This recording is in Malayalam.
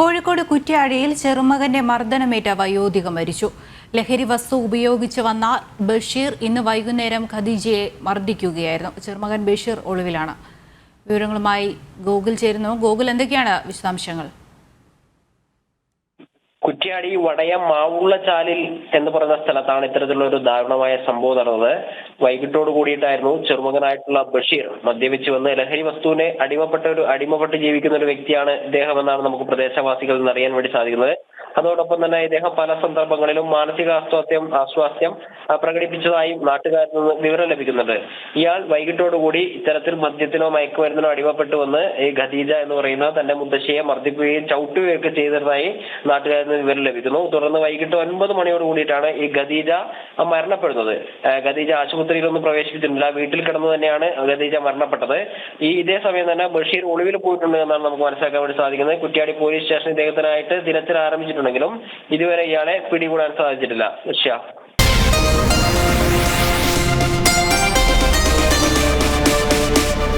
കോഴിക്കോട് കുറ്റ്യാടിയിൽ ചെറുമകന്റെ മർദ്ദനമേറ്റ വയോധിക മരിച്ചു. ലഹരി വസ്തു ഉപയോഗിച്ച് വന്ന ബഷീർ ഇന്ന് വൈകുന്നേരം ഖദീജയെ മർദ്ദിക്കുകയായിരുന്നു. ചെറുമകൻ ബഷീർ ഒളിവിലാണ്. വിവരങ്ങളുമായി ഗോകുൽ ചേരുന്നു. ഗോകുൽ എന്തൊക്കെയാണ് വിശദാംശങ്ങൾ? കുറ്റ്യാടി വടയം മാവുള്ള ചാലിൽ എന്ന് പറയുന്ന സ്ഥലത്താണ് ഇത്തരത്തിലുള്ള ഒരു ദാരുണമായ സംഭവം നടന്നത്. വൈകിട്ടോട് കൂടിയിട്ടായിരുന്നു ചെറുമകനായിട്ടുള്ള ബഷീർ മദ്യപിച്ച് വന്ന് ലഹരി വസ്തുവിനെ അടിമപ്പെട്ട ഒരു അടിമപ്പെട്ട് ജീവിക്കുന്ന ഒരു വ്യക്തിയാണ് ഇദ്ദേഹം എന്നാണ് നമുക്ക് പ്രദേശവാസികളിൽ നിന്ന് അറിയാൻ വേണ്ടി സാധിക്കുന്നത്. അതോടൊപ്പം തന്നെ ഇദ്ദേഹം പല സന്ദർഭങ്ങളിലും മാനസിക അസ്വാസ്ഥ്യം അസ്വാസ്ഥ്യം ആ, പ്രകടിപ്പിച്ചതായും നാട്ടുകാരിൽ നിന്ന് വിവരം ലഭിക്കുന്നുണ്ട്. ഇയാൾ വൈകിട്ടോടുകൂടി ഇത്തരത്തിൽ മദ്യത്തിനോ മയക്കുമരുന്നിനോ അടിമപ്പെട്ടു വന്ന് ഈ ഖദീജ എന്ന് പറയുന്ന തന്റെ മുത്തശ്ശിയെ മർദ്ദിക്കുകയും ചവിട്ടുകയൊക്കെ ചെയ്തതായി നാട്ടുകാരിൽ നിന്ന് വിവരം ലഭിക്കുന്നു. തുടർന്ന് വൈകിട്ട് ഒൻപത് മണിയോട് കൂടിയിട്ടാണ് ഈ ഖദീജ മരണപ്പെടുന്നത്. ഖദീജ ആശുപത്രിയിലൊന്നും പ്രവേശിപ്പിച്ചിട്ടില്ല വീട്ടിൽ കിടന്നു തന്നെയാണ് ഖദീജ മരണപ്പെട്ടത്. ഈ ഇതേ സമയം തന്നെ ബഷീർ ഒളിവിൽ പോയിട്ടുണ്ട് എന്നാണ് നമുക്ക് മനസ്സിലാക്കാൻ വേണ്ടി സാധിക്കുന്നത്. കുറ്റിയാടി പോലീസ് സ്റ്റേഷൻ ഇദ്ദേഹത്തിനായിട്ട് തിരച്ചിൽ ആരംഭിച്ചിട്ടുണ്ടെങ്കിലും ഇതുവരെ ഇയാളെ പിടികൂടാൻ സാധിച്ചിട്ടില്ല. ഋഷ്യ